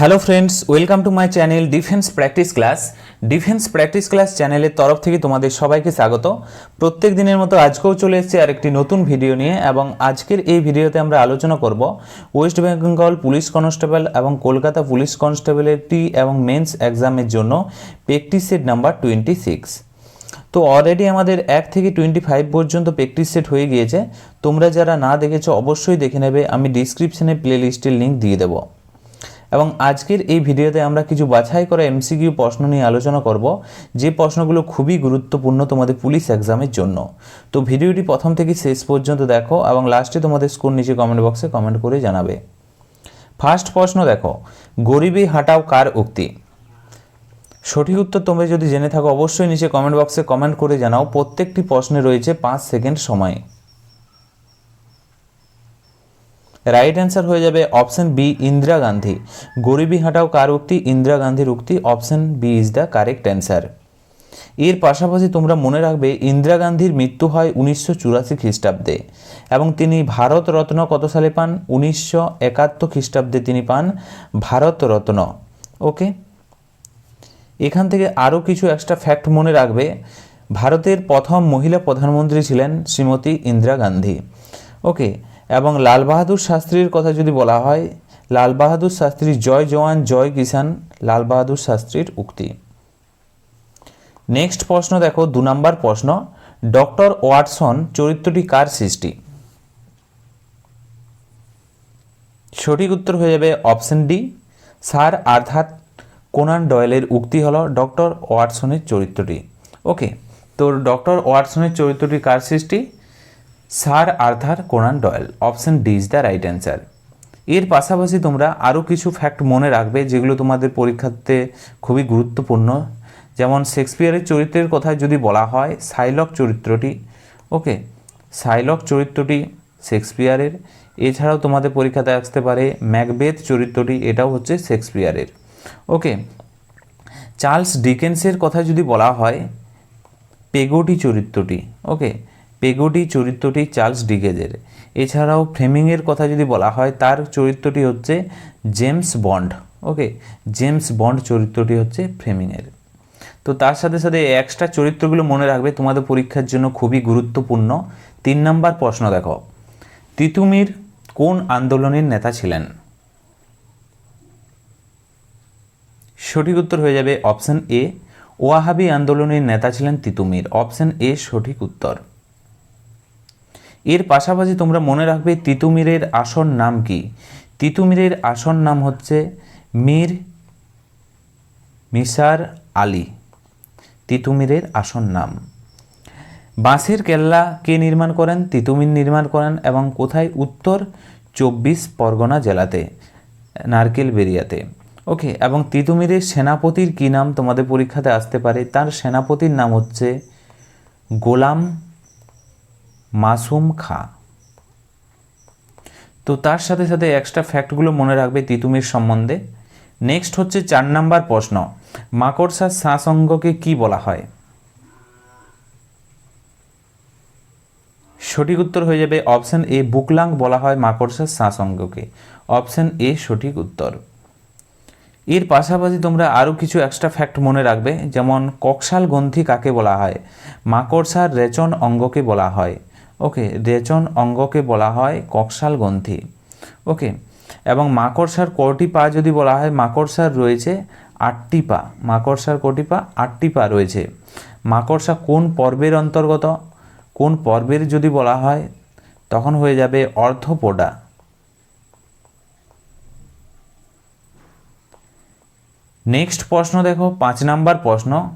Hello friends, welcome to my channel defence practice class. Defence practice class চ্যানেলের তরফ থেকে তোমাদের সবাইকে স্বাগত। প্রত্যেক দিনের মতো আজকেও চলে এসেছে আরেকটি নতুন ভিডিও নিয়ে এবং আজকের এই ভিডিওতে আমরা আলোচনা করব ওয়েস্ট বেঙ্গল পুলিশ কনস্টেবল এবং কলকাতা পুলিশ কনস্টেবলের প্রি এবং মেন্স এক্সামের জন্য practice set number twenty six. তো অলরেডি আমাদের এক থেকে টোয়েন্টি ফাইভ পর্যন্ত প্র্যাকটিস সেট হয়ে গিয়েছে। তোমরা যারা না দেখেছ অবশ্যই দেখে নেবে, আমি ডিসক্রিপশনে প্লে লিস্টের লিঙ্ক দিয়ে দেবো। এবং আজকের এই ভিডিওতে আমরা কিছু বাছাই করা এমসিকিউ প্রশ্ন নিয়ে আলোচনা করব। যে প্রশ্নগুলো খুবই গুরুত্বপূর্ণ তোমাদের পুলিশ এক্সামের জন্য। তো ভিডিওটি প্রথম থেকে শেষ পর্যন্ত দেখো এবং লাস্টে তোমাদের স্কোর নিচে কমেন্ট বক্সে কমেন্ট করে জানাবে। ফার্স্ট প্রশ্ন দেখো, গরিবী হাঁটাও কার উক্তি? সঠিক উত্তর তোমরা যদি জেনে থাকো, অবশ্যই নিচে কমেন্ট বক্সে কমেন্ট করে জানাও। প্রত্যেকটি প্রশ্নে রয়েছে পাঁচ সেকেন্ড সময়। রাইট অ্যান্সার হয়ে যাবে অপশন বি ইন্দিরা গান্ধী গরিবী হাঁটাও কার উক্তি? ইন্দিরা গান্ধীর উক্তি option B is the correct answer এর পাশাপাশি তোমরা মনে রাখবে ইন্দিরা গান্ধীর মৃত্যু হয় উনিশশো চুরাশি খ্রিস্টাব্দে এবং তিনি ভারত রত্ন কত সালে পান? উনিশশো একাত্তর খ্রিস্টাব্দে তিনি পান ভারত রত্ন। ওকে? এখান থেকে আরও কিছু এক্সট্রা ফ্যাক্ট মনে রাখবে। ভারতের প্রথম মহিলা প্রধানমন্ত্রী ছিলেন শ্রীমতী ইন্দিরা গান্ধী ওকে? এবং লাল বাহাদুর শাস্ত্রীর কথা যদি বলা হয়, লাল বাহাদুর শাস্ত্রী জয় জওয়ান, জয় কিষান লাল বাহাদুর শাস্ত্রীর উক্তি। নেক্সট প্রশ্ন দেখো, দু নম্বর প্রশ্ন, ডক্টর ওয়াটসন চরিত্রটি কার সৃষ্টি? সঠিক উত্তর হয়ে যাবে অপশন ডি, স্যার অর্থাৎ কোনান ডয়েলের উক্তি হলো ডক্টর ওয়াটসনের চরিত্রটি। ওকে, তো ডক্টর ওয়াটসনের চরিত্রটি কার সৃষ্টি? Sir Arthur Conan Doyle, option D is the right answer. এর পাশাপাশি তোমরা আরও কিছু ফ্যাক্ট মনে রাখবে যেগুলো তোমাদের পরীক্ষাতে খুবই গুরুত্বপূর্ণ। যেমন শেক্সপিয়ারের চরিত্রের কথা যদি বলা হয়, সাইলক চরিত্রটি, ওকে, সাইলক চরিত্রটি শেক্সপিয়ারের। এছাড়াও তোমাদের পরীক্ষাতে আসতে পারে ম্যাকবেথ চরিত্রটি, এটাও হচ্ছে শেক্সপিয়ারের। ওকে, চার্লস ডিকেন্সের কথা যদি বলা হয় পেগোটি চরিত্রটি, ওকে পেগোটি চরিত্রটি চার্লস ডিগেজের এছাড়াও ফ্রেমিংয়ের কথা যদি বলা হয়, তার চরিত্রটি হচ্ছে James Bond. Okay? James Bond চরিত্রটি হচ্ছে ফ্রেমিংয়ের তো তার সাথে সাথে এক্সট্রা চরিত্রগুলো মনে রাখবে, তোমাদের পরীক্ষার জন্য খুবই গুরুত্বপূর্ণ। তিন নম্বর প্রশ্ন দেখো। তিতুমির কোন আন্দোলনের নেতা ছিলেন? সঠিক উত্তর হয়ে যাবে অপশন এ। ওয়াহাবি আন্দোলনের নেতা ছিলেন তিতুমির। অপশন এ সঠিক উত্তর। এর পাশাপাশি তোমরা মনে রাখবে তিতুমিরের আসন নাম কি? তিতুমিরের আসন নাম হচ্ছে মীর মিসার আলী। তিতুমিরের আসন নাম। বাঁশের কেল্লা কে নির্মাণ করেন? তিতুমির নির্মাণ করেন এবং কোথায়? উত্তর চব্বিশ পরগনা জেলাতে, নারকেল বেরিয়াতে ওকে, এবং তিতুমিরের সেনাপতির কী নাম তোমাদের পরীক্ষাতে আসতে পারে? তার সেনাপতির নাম হচ্ছে গোলাম মাসুম খা। তো তার সাথে সাথে এক্সট্রা ফ্যাক্টগুলো মনে রাখবে তিতুমির সম্বন্ধে। নেক্সট হচ্ছে চার নাম্বার প্রশ্ন মাকড়সার শ্বাসঙ্গকে কি বলা হয়? সঠিক উত্তর হয়ে যাবে অপশন এ বুকলাং বলা হয় মাকড়সার শ্বাসঙ্গকে অপশন এ সঠিক উত্তর। এর পাশাপাশি তোমরা আরও কিছু এক্সট্রা ফ্যাক্ট মনে রাখবে, যেমন ককশাল গ্রন্থি কাকে বলা হয়? মাকড়সার রেচন অঙ্গকে বলা হয়। রেচন অঙ্গকে বলা হয় ককশাল গ্রন্থি। ওকে এবং মাকড়সার কটি পা যদি বলা হয়, মাকড়সার রয়েছে আটটি পা। মাকড়সার কটি পা? আটটি পা রয়েছে। মাকড়সা কোন পর্বের অন্তর্গত? কোন পর্বের যদি বলা হয়, তখন হয়ে যাবে অর্ধপোডা। নেক্সট প্রশ্ন দেখো, পাঁচ নাম্বার প্রশ্ন।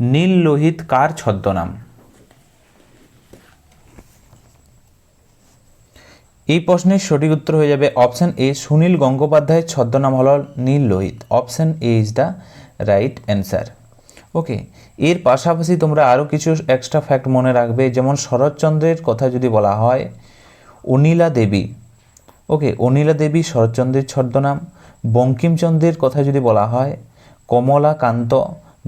নীল লোহিত কার ছদ্মনাম? এই প্রশ্নের সঠিক উত্তর হয়ে যাবে অপশন এ, সুনীল গঙ্গোপাধ্যায়ের ছদ্মনাম হল Nil Lohit option A is the right answer okay এর পাশাপাশি তোমরা আরও কিছু এক্সট্রা ফ্যাক্ট মনে রাখবে, যেমন শরৎচন্দ্রের কথা যদি বলা হয়, অনিলা দেবী। ওকে অনিলা দেবী শরৎচন্দ্রের ছদ্মনাম। বঙ্কিমচন্দ্রের কথা যদি বলা হয়, কমলাকান্ত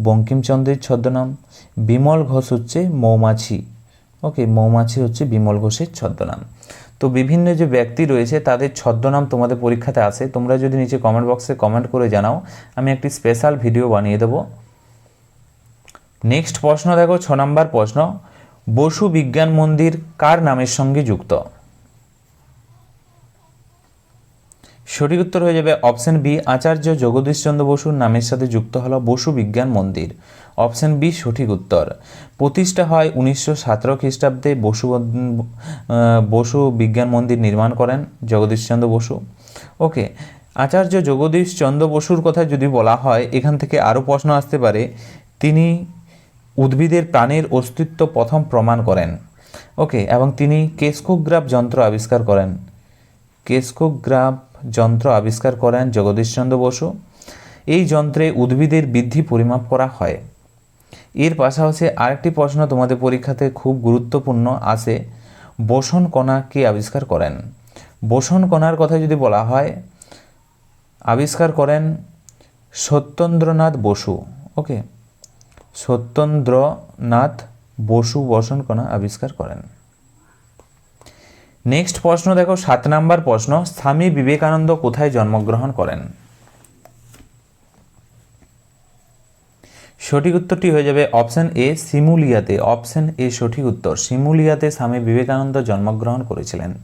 বঙ্কিমচন্দ্রের ছদ্মনাম। বিমল ঘোষ হচ্ছে মৌমাছি। ওকে মৌমাছি হচ্ছে বিমল ঘোষের ছদ্মনাম। তো বিভিন্ন যে ব্যক্তি রয়েছে, তাদের ছদ্মনাম তোমাদের পরীক্ষাতে আসে তোমরা যদি নিচে কমেন্ট বক্সে কমেন্ট করে জানাও, আমি একটি স্পেশাল ভিডিও বানিয়ে দেবো। নেক্সট প্রশ্ন দেখো, ছ নম্বর প্রশ্ন। বসু বিজ্ঞান মন্দির কার নামের সঙ্গে যুক্ত? সঠিক উত্তর হয়ে যাবে অপশন বি আচার্য জগদীশচন্দ্র বসুর নামের সাথে যুক্ত হলো বসু বিজ্ঞান মন্দির। অপশন বি, সঠিক উত্তর। প্রতিষ্ঠা হয় উনিশশো সতেরো খ্রিস্টাব্দে বসু বসু বিজ্ঞান মন্দির নির্মাণ করেন জগদীশচন্দ্র বসু। ওকে, আচার্য জগদীশচন্দ্র বসুর কথা যদি বলা হয়, এখান থেকে আরও প্রশ্ন আসতে পারে। তিনি উদ্ভিদের প্রাণের অস্তিত্ব প্রথম প্রমাণ করেন। ওকে, এবং তিনি কেস্কোগ্রাফ যন্ত্র আবিষ্কার করেন। কেস্কোগ্রাফ যন্ত্র আবিষ্কার করেন জগদীশচন্দ্র বসু। এই যন্ত্রে উদ্ভিদের বৃদ্ধি পরিমাপ করা হয়। এর পাশাপাশি আরেকটি প্রশ্ন তোমাদের পরীক্ষাতে খুব গুরুত্বপূর্ণ আসে বোসন কণা কে আবিষ্কার করেন? বোসন কণার কথা যদি বলা হয়, আবিষ্কার করেন সত্যেন্দ্রনাথ বসু। ওকে? সত্যেন্দ্রনাথ বসু বসন কণা আবিষ্কার করেন। নেক্সট প্রশ্ন দেখো, সাত নাম্বার প্রশ্ন, স্বামী বিবেকানন্দ কোথায় জন্মগ্রহণ করেন? সঠিক উত্তরটি হয়ে যাবে অপশন এ সিমুলিয়াতে অপশন এ, সঠিক উত্তর সিমুলিয়াতে স্বামী বিবেকানন্দ জন্মগ্রহণ করেছিলেন।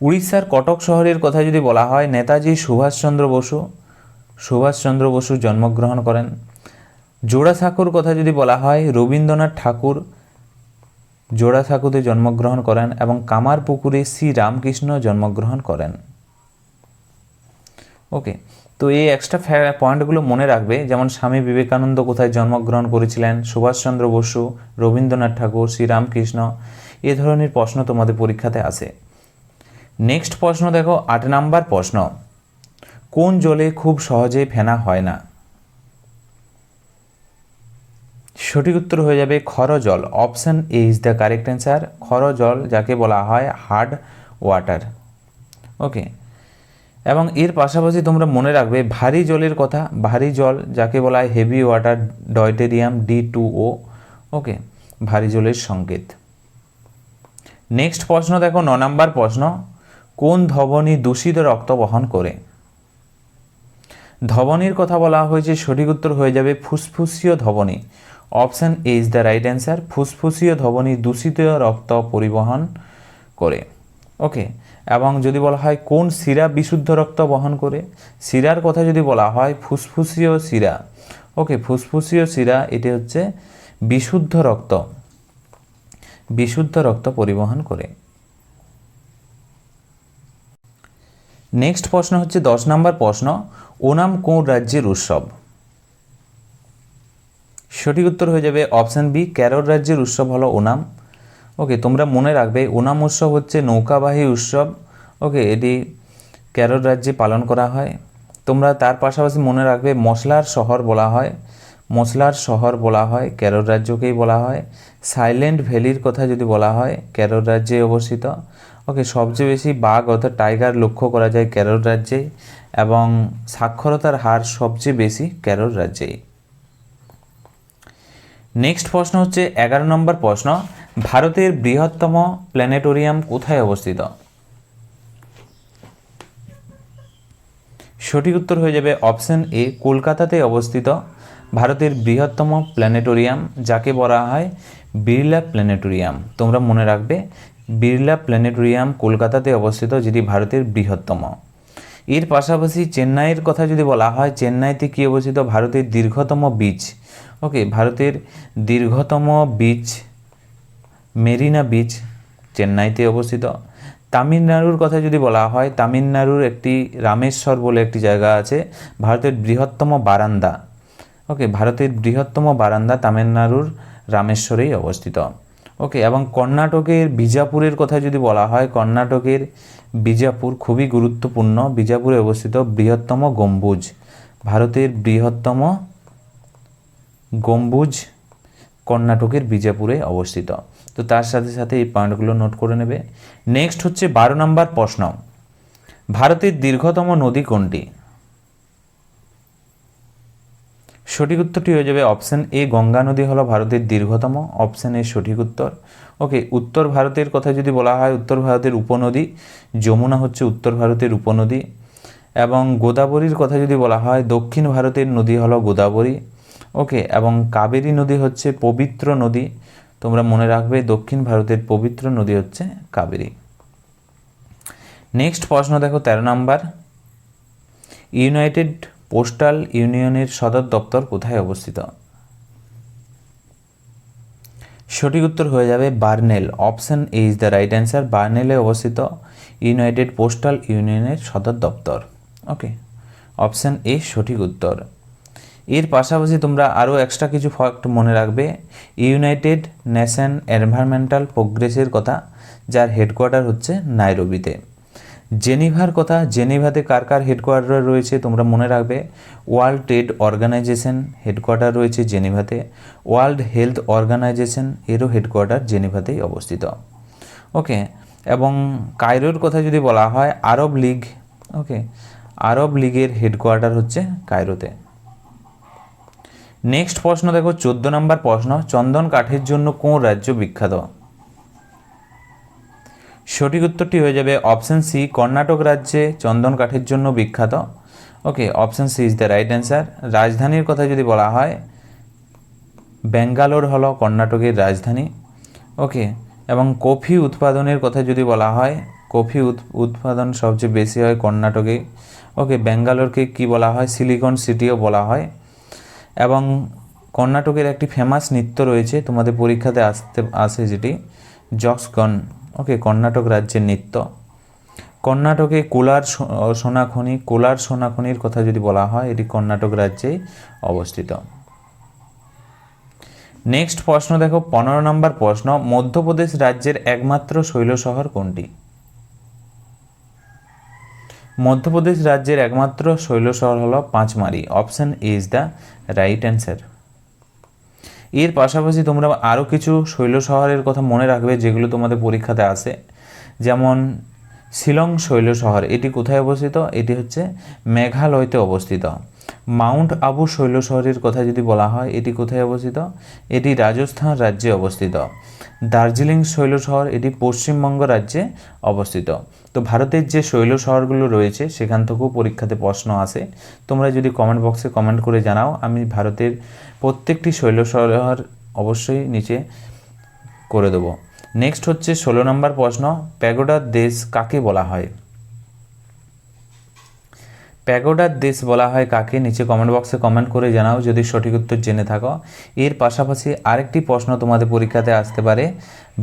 উড়িষ্যার কটক শহরের কথা যদি বলা হয়, নেতাজি সুভাষচন্দ্র বসু সুভাষচন্দ্র বসু জন্মগ্রহণ করেন। জোড়াসাঁকুর কথা যদি বলা হয়, রবীন্দ্রনাথ ঠাকুর জোড়াসাঁকুতে জন্মগ্রহণ করেন এবং কামারপুকুরে শ্রী রামকৃষ্ণ জন্মগ্রহণ করেন। ওকে। তো এই এক্সট্রা পয়েন্টগুলো মনে রাখবে, যেমন স্বামী বিবেকানন্দ কোথায় জন্মগ্রহণ করেছিলেন, সুভাষচন্দ্র বসু, রবীন্দ্রনাথ ঠাকুর, শ্রীরামকৃষ্ণ, এ ধরনের প্রশ্ন তোমাদের পরীক্ষাতে আসে নেক্সট প্রশ্ন দেখো, আট নাম্বার প্রশ্ন। কোন জলে খুব সহজে ফেনা হয় না? সঠিক উত্তর হয়ে যাবে খর জল option A is the correct answer খর জল যাকে বলা হয় হার্ড ওয়াটার ওকে এবং এর পাশাপাশি তোমরা মনে রাখবে, ভারী জলের কথা, ভারী জল যাকে বলা হয় heavy water deuterium D two O okay ভারী জলের সংকেত। নেক্সট প্রশ্ন দেখো, ন নম্বর প্রশ্ন, কোন ধবনী দূষিত রক্ত বহন করে? ধবনির কথা বলা হয়েছে, সঠিক উত্তর হয়ে যাবে ফুসফুসীয় Dhabani. Option A is the right answer ফুসফুসীয় ধবনী দূষিত রক্ত পরিবহন করে। ওকে এবং যদি বলা হয় কোন শিরা বিশুদ্ধ রক্ত বহন করে? শিরার কথা যদি বলা হয় ফুসফুসীয় শিরা। ওকে, ফুসফুসীয় শিরা, এটি হচ্ছে বিশুদ্ধ রক্ত। বিশুদ্ধ রক্ত পরিবহন করে। নেক্সট প্রশ্ন হচ্ছে দশ নম্বর প্রশ্ন, ওনাম কোন রাজ্যের উৎসব? সঠিক উত্তর হয়ে যাবে অপশান বি কেরল রাজ্যের উৎসব হলো ওনাম। ওকে তোমরা মনে রাখবে, ওনাম উৎসব হচ্ছে নৌকাবাহী উৎসব। ওকে এটি কেরল রাজ্যে পালন করা হয়। তোমরা তার পাশাপাশি মনে রাখবে, মশলার শহর বলা হয়। মশলার শহর বলা হয় কেরল রাজ্যকেই বলা হয়। সাইলেন্ট ভ্যালির কথা যদি বলা হয় কেরল রাজ্যে অবস্থিত। ওকে সবচেয়ে বেশি বাঘ অর্থাৎ টাইগার লক্ষ্য করা যায় কেরল রাজ্যে, এবং সাক্ষরতার হার সবচেয়ে বেশি কেরল রাজ্যেই। নেক্সট প্রশ্ন হচ্ছে, এগারো নম্বর প্রশ্ন ভারতের বৃহত্তম প্ল্যানেটোরিয়াম কোথায় অবস্থিত? সঠিক উত্তর হয়ে যাবে অপশন এ, কলকাতাতে অবস্থিত ভারতের বৃহত্তম প্ল্যানেটোরিয়াম, যাকে বলা হয় বিড়লা প্ল্যানেটোরিয়াম। তোমরা মনে রাখবে, বিড়লা প্ল্যানেটোরিয়াম কলকাতাতে অবস্থিত, যেটি ভারতের বৃহত্তম। এর পাশাপাশি চেন্নাইয়ের কথা যদি বলা হয়, চেন্নাইতে কি অবস্থিত? ভারতের দীর্ঘতম বিচ। ওকে, ভারতের দীর্ঘতম বিচ মেরিনা বিচ, চেন্নাইতে অবস্থিত। তামিলনাড়ুর কথা যদি বলা হয়, তামিলনাড়ুর একটি রামেশ্বর বলে একটি জায়গা আছে, ভারতের বৃহত্তম বারান্দা। ওকে ভারতের বৃহত্তম বারান্দা তামিলনাড়ুর রামেশ্বরেই অবস্থিত। ওকে এবং কর্ণাটকের বিজাপুরের কথা যদি বলা হয়, কর্ণাটকের বিজাপুর খুবই গুরুত্বপূর্ণ। বিজাপুরে অবস্থিত বৃহত্তম গম্বুজ। ভারতের বৃহত্তম গম্বুজ কর্ণাটকের বিজাপুরে অবস্থিত। তো তার সাথে সাথে এই পয়েন্টগুলো নোট করে নেবে। নেক্সট হচ্ছে বারো নম্বর প্রশ্ন। ভারতের দীর্ঘতম নদী কোনটি? সঠিক উত্তরটি হয়ে যাবে অপশন এ, গঙ্গা নদী হলো ভারতের দীর্ঘতম। অপশন এ, সঠিক উত্তর। ওকে, উত্তর ভারতের কথা যদি বলা হয়, উত্তর ভারতের উপনদী, যমুনা হচ্ছে উত্তর ভারতের উপনদী। এবং গোদাবরীর কথা যদি বলা হয়, দক্ষিণ ভারতের নদী হলো গোদাবরী। ওকে, এবং কাবেরী নদী হচ্ছে পবিত্র নদী। তোমরা মনে রাখবে, দক্ষিণ ভারতের পবিত্র নদী হচ্ছে কাবেরী। নেক্সট প্রশ্ন দেখো, তেরো নম্বর। ইউনাইটেড পোস্টাল ইউনিয়নের সদর দপ্তর কোথায় অবস্থিত? সঠিক উত্তর হয়ে যাবে Bern. Option A is the right answer বার্নেলে অবস্থিত ইউনাইটেড পোস্টাল ইউনিয়নের সদর দপ্তর। ওকে অপশন এ সঠিক উত্তর। এর পাশাপাশি তোমরা আরও এক্সট্রা কিছু ফ্যাক্ট মনে রাখবে। ইউনাইটেড নেশন এনভায়রনমেন্টাল প্রোগ্রেসের কথা, যার হেডকোয়ার্টার হচ্ছে নাইরোবিতে। জেনিভার কথা, জেনিভাতে কার কার হেডকোয়ার্টার রয়েছে তোমরা মনে রাখবে। ওয়ার্ল্ড ট্রেড অর্গানাইজেশন হেডকোয়ার্টার রয়েছে জেনিভাতে। ওয়ার্ল্ড হেলথ অর্গানাইজেশন এরও হেডকোয়ার্টার জেনিভাতেই অবস্থিত। ওকে এবং কায়রোর কথা যদি বলা হয়, আরব লীগ ওকে আরব লীগের হেডকোয়ার্টার হচ্ছে কায়রোতে। নেক্সট প্রশ্ন দেখো, চোদ্দ নম্বর প্রশ্ন, চন্দন কাঠের জন্য কোন রাজ্য বিখ্যাত? সঠিক উত্তরটি হয়ে যাবে অপশন সি কর্ণাটক রাজ্যে চন্দন কাঠের জন্য বিখ্যাত। Okay option C is the right answer রাজধানীর কথা যদি বলা হয়, ব্যাঙ্গালোর হলো কর্ণাটকের রাজধানী। ওকে এবং কফি উৎপাদনের কথা যদি বলা হয়, কফি উৎপাদন সবচেয়ে বেশি হয় কর্ণাটকে। ওকে ব্যাঙ্গালোরকে কি বলা হয়? সিলিকন সিটিও বলা হয়। এবং কর্ণাটকের একটি ফেমাস নৃত্য রয়েছে, তোমাদের পরীক্ষাতে আসতে, আসে যেটি, জক্সগন ওকে কর্ণাটক রাজ্যের নৃত্য। কর্ণাটকে কোলার সোনাখনি, কোলার সোনাখনির কথা যদি বলা হয়, এটি কর্ণাটক রাজ্যেই অবস্থিত। নেক্সট প্রশ্ন দেখো, পনেরো নম্বর প্রশ্ন, মধ্যপ্রদেশ রাজ্যের একমাত্র শৈল শহর কোনটি? মধ্যপ্রদেশ রাজ্যের একমাত্র শৈল শহর হলো Pachmarhi. Option is the right answer এর পাশাপাশি তোমরা আরও কিছু শৈল শহরের কথা মনে রাখবে যেগুলো তোমাদের পরীক্ষাতে আসে যেমন শিলং শৈল শহর, এটি কোথায় অবস্থিত? এটি হচ্ছে মেঘালয়তে অবস্থিত। মাউন্ট আবু শৈল শহরের কথা যদি বলা হয়, এটি কোথায় অবস্থিত? এটি রাজস্থান রাজ্যে অবস্থিত। দার্জিলিং শৈল শহর, এটি পশ্চিমবঙ্গ রাজ্যে অবস্থিত। তো ভারতের যে শৈল শহরগুলো রয়েছে, সেখান থেকেও পরীক্ষাতে প্রশ্ন আসে। তোমরা যদি কমেন্ট বক্সে কমেন্ট করে জানাও, আমি ভারতের প্রত্যেকটি শৈল শহর অবশ্যই নিচে করে দেবো। নেক্সট হচ্ছে ষোলো নম্বর প্রশ্ন প্যাগোডার দেশ কাকে বলা হয়? প্যাগোডার দেশ বলা হয় কাকে? নিচে কমেন্ট বক্সে কমেন্ট করে জানাও, যদি সঠিক উত্তর জেনে থাকো। এর পাশাপাশি আরেকটি প্রশ্ন তোমাদের পরীক্ষাতে আসতে পারে,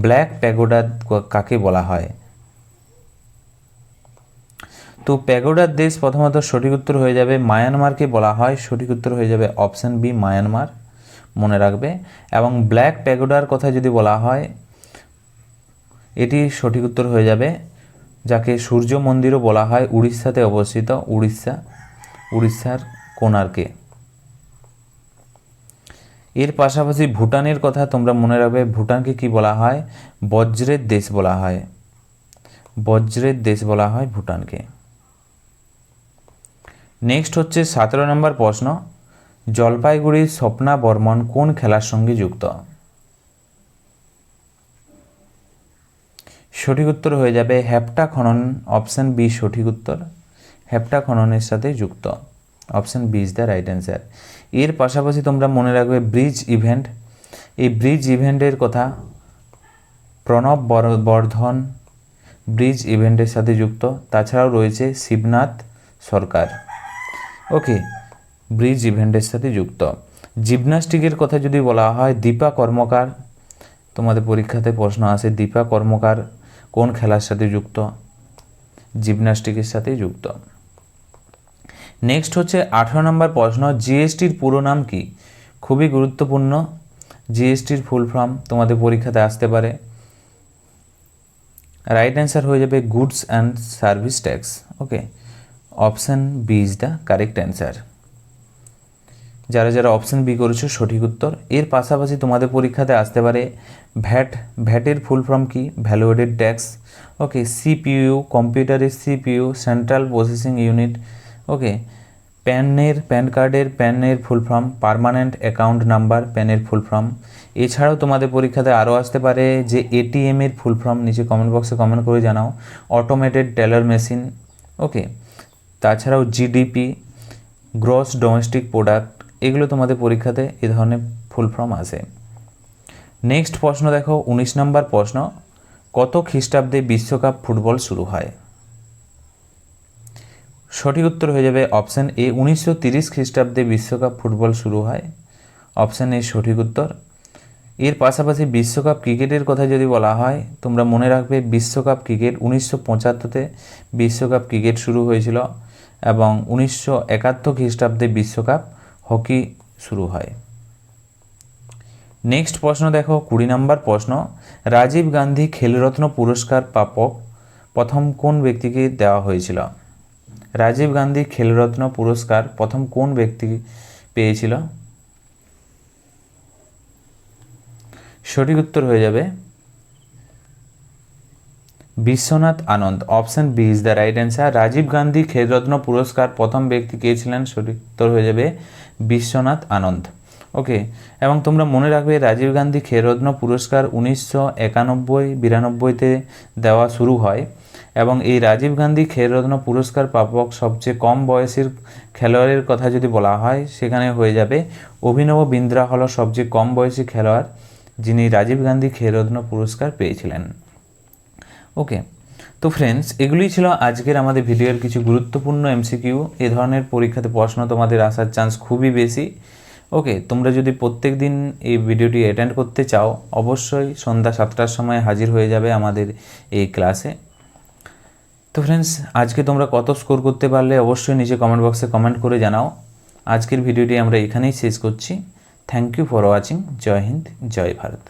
ব্ল্যাক প্যাগোডার কাকে বলা হয়? তো প্যাগোডার দেশ প্রথমত সঠিক উত্তর হয়ে যাবে মায়ানমারকে বলা হয়। সঠিক উত্তর হয়ে যাবে অপশান বি, মায়ানমার, মনে রাখবে। এবং ব্ল্যাক প্যাগোডার কথা যদি বলা হয়, এটি সঠিক উত্তর হয়ে যাবে, যাকে সূর্য মন্দিরও বলা হয় উড়িষ্যাতে অবস্থিত, উড়িষ্যা, উড়িষ্যার কোনারকে এর পাশাপাশি ভুটানের কথা তোমরা মনে রাখবে, ভুটানকে কি বলা হয়? বজ্রের দেশ বলা হয়। বজ্রের দেশ বলা হয় ভুটানকে। নেক্সট হচ্ছে সতেরো নম্বর প্রশ্ন, জলপাইগুড়ির স্বপ্না বর্মন কোন খেলার সঙ্গে যুক্ত? সঠিক উত্তর হয়ে যাবে হ্যাপটা খনন অপশান বি সঠিক উত্তর। হ্যাপটা খননের সাথে যুক্ত। Option B is the right answer এর পাশাপাশি তোমরা মনে রাখবে ব্রিজ ইভেন্ট এই ব্রিজ ইভেন্টের কথা প্রণব বর্ধন ব্রিজ ইভেন্টের সাথে যুক্ত। তাছাড়াও রয়েছে শিবনাথ সরকার। ওকে, ব্রিজ ইভেন্টের সাথে যুক্ত। জিমনাস্টিকের কথা যদি বলা হয়, দীপা কর্মকার, তোমাদের পরীক্ষাতে প্রশ্ন আসে দীপা কর্মকার কোন খেলার সাথে যুক্ত? জিমনাস্টিকের সাথে যুক্ত। নেক্সট হচ্ছে আঠারো নম্বর প্রশ্ন, জিএসটির পুরো নাম কি? খুবই গুরুত্বপূর্ণ। জিএসটির ফুল ফর্ম তোমাদের পরীক্ষাতে আসতে পারে। রাইট অ্যান্সার হয়ে যাবে goods and service tax. Okay option B is the correct answer. যারা যারা অপশান বি করেছ, সঠিক উত্তর। এর পাশাপাশি তোমাদের পরীক্ষাতে আসতে পারে ভ্যাট। ভ্যাটের ফুল ফর্ম কি? Value added tax. Okay, CPU কম্পিউটারের CPU, central processing unit. Okay, প্যানের, প্যান কার্ডের, প্যানের full form, permanent account number, প্যানের ফুল ফর্ম। এছাড়াও তোমাদের পরীক্ষাতে আরও আসতে পারে যে এটিএমের ফুল ফর্ম নিচে কমেন্ট বক্সে কমেন্ট করে জানাও। Automated teller machine. ওকে তাছাড়াও জিডিপি গ্রস ডোমেস্টিক প্রোডাক্ট এগুলো তোমাদের পরীক্ষাতে এ ধরনের ফুল ফর্ম আসে নেক্সট প্রশ্ন দেখো, উনিশ নম্বর প্রশ্ন, কত খ্রিস্টাব্দে বিশ্বকাপ ফুটবল শুরু হয়? সঠিক উত্তর হয়ে যাবে অপশান এ উনিশশো তিরিশ খ্রিস্টাব্দে বিশ্বকাপ ফুটবল শুরু হয়। অপশান এ সঠিক উত্তর। এর পাশাপাশি বিশ্বকাপ ক্রিকেটের কথা যদি বলা হয়, তোমরা মনে রাখবে বিশ্বকাপ ক্রিকেট উনিশশো পঁচাত্তরতে বিশ্বকাপ ক্রিকেট শুরু হয়েছিল। এবং উনিশশো একাত্তর খ্রিস্টাব্দে বিশ্বকাপ হকি শুরু হয়। নেক্সট প্রশ্ন দেখো, কুড়ি নম্বর প্রশ্ন। রাজীব গান্ধী খেলরত্ন পুরস্কার প্রাপক প্রথম কোন ব্যক্তিকে দেওয়া হয়েছিল? রাজীব গান্ধী খেলরত্ন পুরস্কার প্রথম কোন ব্যক্তি পেয়েছিল? সঠিক উত্তর হয়ে যাবে Vishwanath Anand, option B is the right answer. Rajiv Gandhi Khel পুরস্কার, প্রথম ব্যক্তি কে ছিলেন? সঠিক উত্তর হয়ে যাবে বিশ্বনাথ আনন্দ। ওকে, এবং তোমরা মনে রাখবে রাজীব গান্ধী খেলরত্ন পুরস্কার উনিশশো একানব্বই বিরানব্বইতে দেওয়া শুরু হয়, এবং এই রাজীব গান্ধী খেলরত্ন পুরস্কার প্রাপক সবচেয়ে কম বয়সের খেলোয়াড়ের কথা যদি বলা হয়, সেখানে হয়ে যাবে অভিনব বিন্দ্রা হল সবচেয়ে কম বয়সী খেলোয়াড়, যিনি রাজীব গান্ধী খেলরত্ন পুরস্কার পেয়েছিলেন। ওকে তো ফ্রেন্ডস এগুলোই ছিল আজকের আমাদের ভিডিওর কিছু গুরুত্বপূর্ণ এমসিকিউ এ ধরনের পরীক্ষাতে প্রশ্ন তোমাদের আসার চান্স খুবই বেশি। ওকে তোমরা যদি প্রত্যেক দিন এই ভিডিওটি অ্যাটেন্ড করতে চাও, অবশ্যই সন্ধ্যা সাতটার সময় হাজির হয়ে যাবে আমাদের এই ক্লাসে তো ফ্রেন্ডস আজকে তোমরা কত স্কোর করতে পারলে অবশ্যই নিচে কমেন্ট বক্সে কমেন্ট করে জানাও। আজকের ভিডিওটি আমরা এখানেই শেষ করছি। থ্যাংক ইউ ফর ওয়াচিং জয় হিন্দ, জয় ভারত।